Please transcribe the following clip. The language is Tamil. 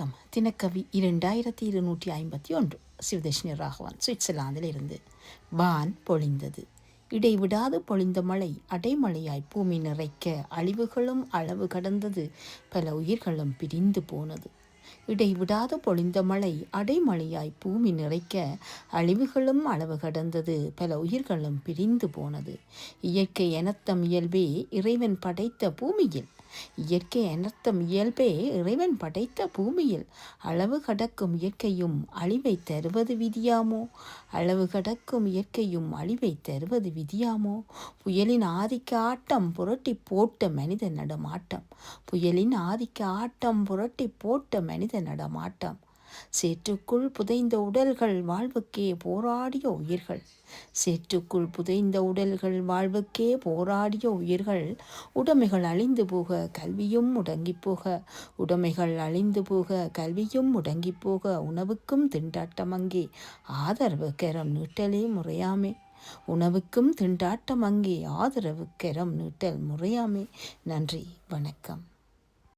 வணக்கம். தினக்கவி இரண்டாயிரத்தி இருநூற்றி ஐம்பத்தி ஒன்று. சிவதர்ஷினி ராகவன் சுவிட்சர்லாந்தில் இருந்து. வான் பொழிந்தது. இடைவிடாது பொழிந்த மழை அடைமழையாய் பூமி நிறைக்க அழிவுகளும் அளவு கடந்தது. பல உயிர்களும் பிரிந்து போனது. இடைவிடாது பொழிந்த மழை அடைமழையாய் பூமி நிறைக்க அழிவுகளும் அளவு கடந்தது. பல உயிர்களும் பிரிந்து போனது. இயற்கை எனத்தம் இயல்பே இறைவன் படைத்த பூமியில் இயற்கை அனர்த்தம் இயல்பே இறைவன் படைத்த பூமியில் அளவு கடக்கும் இயற்கையும் அழிவை தருவது விதியாமோ? அளவு கடக்கும் இயற்கையும் அழிவை தருவது விதியாமோ? புயலின் ஆதிக்க ஆட்டம் புரட்டி போட்ட மனித நடமாட்டம். புயலின் ஆதிக்க ஆட்டம் புரட்டி போட்ட மனித நடமாட்டம். சேற்றுக்குள் புதைந்த உடல்கள் வாழ்வுக்கே போராடிய உயிர்கள். சேற்றுக்குள் புதைந்த உடல்கள் வாழ்வுக்கே போராடிய உயிர்கள். உடைமைகள் அழிந்து போக கல்வியும் முடங்கி போக உடைமைகள் அழிந்து போக கல்வியும் முடங்கி போக உணவுக்கும் திண்டாட்டம் அங்கே. ஆதரவு கரம் நீட்டலே முறையாமே. உணவுக்கும் திண்டாட்டம் அங்கே ஆதரவு கரம் நீட்டல் முறையாமே. நன்றி வணக்கம்.